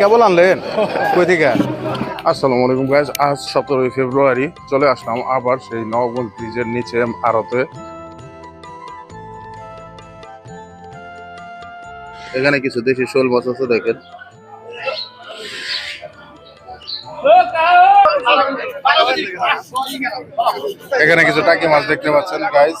কেবল আনলেন? কই থেকে? আসসালামু আলাইকুম গাইজ আজ সতেরোই ফেব্রুয়ারি চলে আসলাম আবার সেই নবগঞ্জ ব্রিজের নিচে আড়তে। এখানে কিছু দেশি শোল মাছ আছে, দেখেন। এখানে কিছু টাকি মাছ দেখতে পাচ্ছেন গাইজ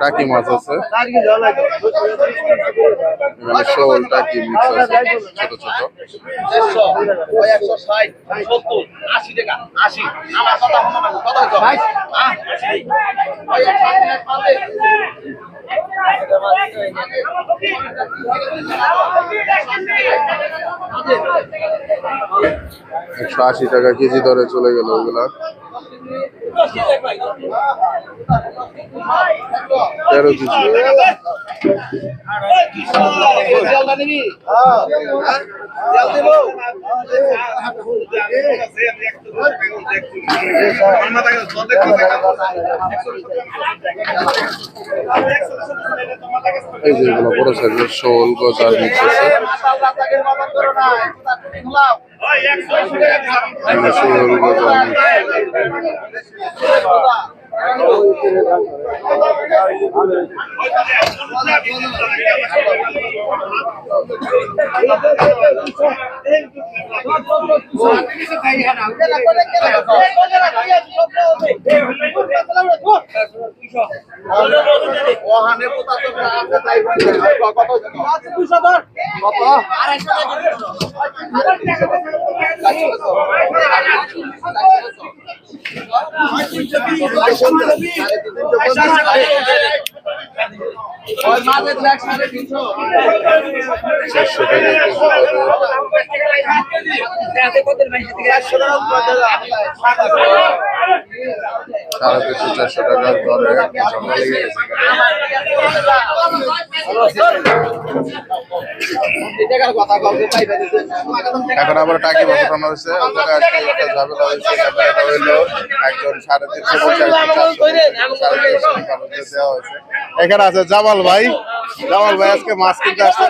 না মাছ আছে। হ্যাঁ আশি ওই একশো আশি টাকা পাবে একশো আশি টাকা কেজি দরে চলে গেল ওগুলা। তেরো কেজি এই যে বড় সাইজের শোল গজার মিক্স আছে। এখানে শোল গজার মিক্স চারশো টাকা চারশো লেগে এখন আবার টাকি আনা হয়েছে ঝামেলা একজন সাড়ে তিনশো একজন সাড়ে তিনশো দেওয়া হয়েছে। এখানে আছে জামাল ভাই। জামাল ভাই আজকে মাছ কিনতে আসছে।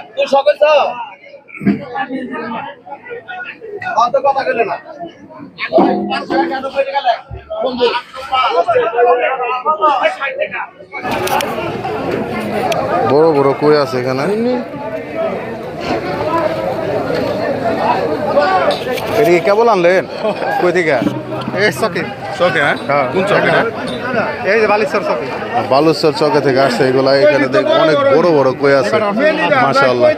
বড় বড় কই আছে এখানে। এটা কি কেবল আনলেন? কই থেকে? এই চকে। চকে হ্যাঁ? কোন চকে? এই যে বালিশ্বর চকে। চকে থেকে আসছে এগুলা, এখানে দেখ অনেক বড় বড় কই আছে। মাশাআল্লাহ।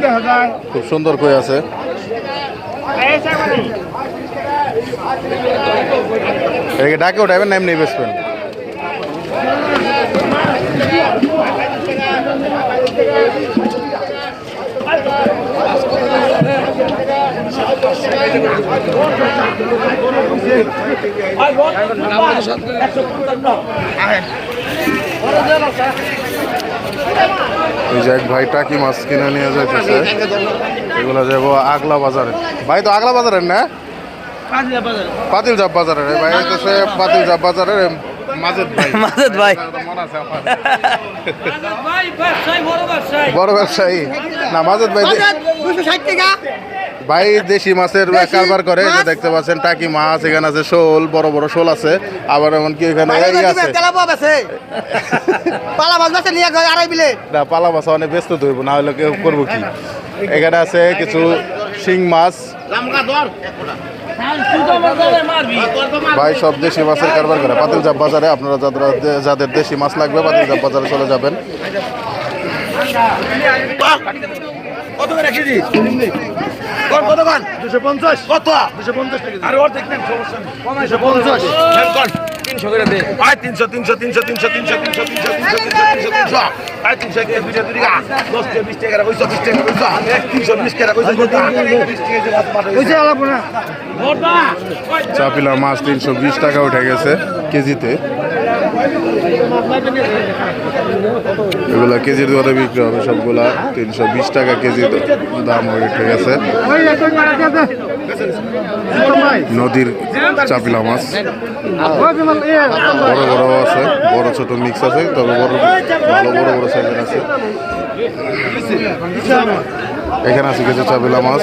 খুব সুন্দর কই আছে। এটাকে ডাকে উঠাবেন না, এমনি বেসবেন এই যে এক ভাই টাকি মাছ কিনে নিয়ে যাইতেছে। এগুলো যাব আগলা বাজারে। ভাই তো আগলা বাজারের না? পাতিল জাপ বাজারের। ভাই হইতেছে পাতিল জাপ বাজারের মাজেদ ভাই। মাজেদ ভাই। মনে আছে আমার বড় ব্যবসায়ী। না মাজেদ ভাই ভাই দেশি মাছের কারবার করে যে দেখতে পাচ্ছেন টাকি মাছ এখানে আছে শোল বড় বড় শোল আছে আবার এমনকি এখানে পালা মাছ আছে। নিয়ে আড়াই বিলে। না পালা মাছ অনেক ব্যস্ত ধরবো না হলে কেউ করব কি? এখানে আছে কিছু শিং মাছ। ভাই সব দেশি মাছের কারবার করে। পাতিলজাপ বাজারে আপনারা যাদের যাদের দেশি মাছ লাগবে পাতিল পাতিলজাপ বাজারে চলে যাবেন। কত করে কেজি কোন কত গান দুশো পঞ্চাশ কত দুশো পঞ্চাশ আর ওর দেখবেন সমস্যা নেই দুশো পঞ্চাশ তিনশো করে দে আয় তিনশো তিনশো তিনশো তিনশো তিনশো তিনশো তিনশো তিনশো তিনশো তিনশো তিনশো আয় তিনশো একে দুইটা দুই টাকা দশ টাকা বিশ টাকা কইছো বিশ টাকা কইছো তিনশো বিশ টাকা কইছো টাকা বুঝে আলাপ না চাপিলা মাছ তিনশো বিশ টাকা উঠে গেছে কেজিতে এগুলা কেজির দরে বিক্রি হবে সবগুলা। তিনশো বিশ টাকা কেজি দাম উঠে গেছে। নদীর চাপিলা মাছ। বড় বড় আছে, বড় ছোট মিক্স আছে, তবে বড়, ভালো বড় বড় সাইজের আছে। এখানে আছে কিছু চাপিলা মাছ।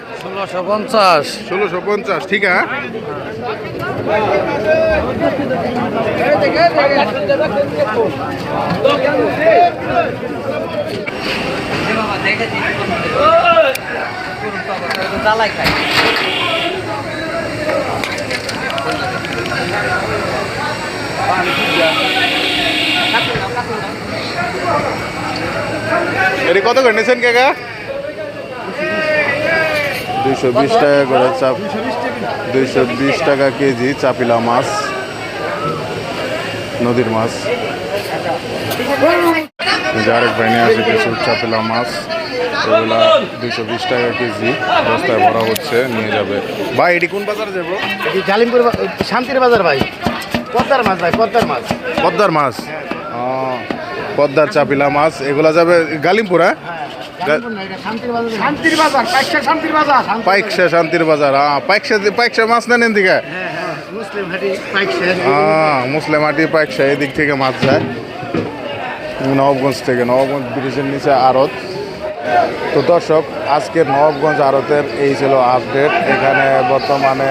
ষোলোশো পঞ্চাশ। ষোলোশো পঞ্চাশ ঠিক আছে এটি কত করে নিয়েছেন দুইশো বিশ টাকা করে চাপ দুইশো বিশ টাকা কেজি চাপিলা মাছ নদীর মাছ। আরেক ভাইনে আছে কিছু চাপিলা মাছ এগুলা দুইশো বিশ টাকা কেজি বস্তায় ভরা হচ্ছে নিয়ে যাবে। ভাই এটি কোন বাজারে যাব? জালিমপুর শান্তির বাজার ভাই। পদ্মার মাছ ভাই পদ্মার মাছ। পদ্মার মাছ? পদ্মার চাপিলা মাছ এগুলা যাবে গালিমপুর হ্যাঁ। শান্তির বাজার পাইকশা শান্তির বাজার পাইকশা শান্তির বাজার হ্যাঁ পাইকশা পাইকশা মাছ নেন এদিকে? মুসলিম হাটি পাইকশা হ্যাঁ মুসলিমাটি পাইকশা এদিক থেকে মাছ যায়। নবাবগঞ্জ থেকে, নবগঞ্জ ব্রিজের নিচে আড়ত। তো দর্শক, আজকের নবাবগঞ্জ আড়তের এই ছিল আপডেট এখানে বর্তমানে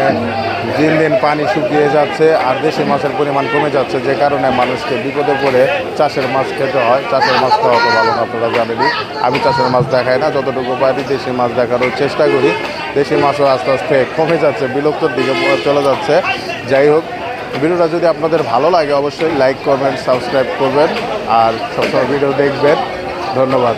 দিন দিন পানি শুকিয়ে যাচ্ছে আর দেশি মাছের পরিমাণ কমে যাচ্ছে, যে কারণে মানুষকে বিপদে পড়ে চাষের মাছ খেতে হয়। চাষের মাছ খাওয়া তো ভালো না, আপনারা জানেনই। আমি চাষের মাছ দেখাই না, যতটুকু পারি দেশি মাছ দেখানোর চেষ্টা করি। দেশি মাছও আস্তে আস্তে কমে যাচ্ছে, বিলুপ্তর দিকে চলে যাচ্ছে। যাই হোক, ভিডিওটা যদি আপনাদের ভালো লাগে অবশ্যই লাইক করবেন সাবস্ক্রাইব করবেন আর সবসময় ভিডিও দেখবেন। ধন্যবাদ।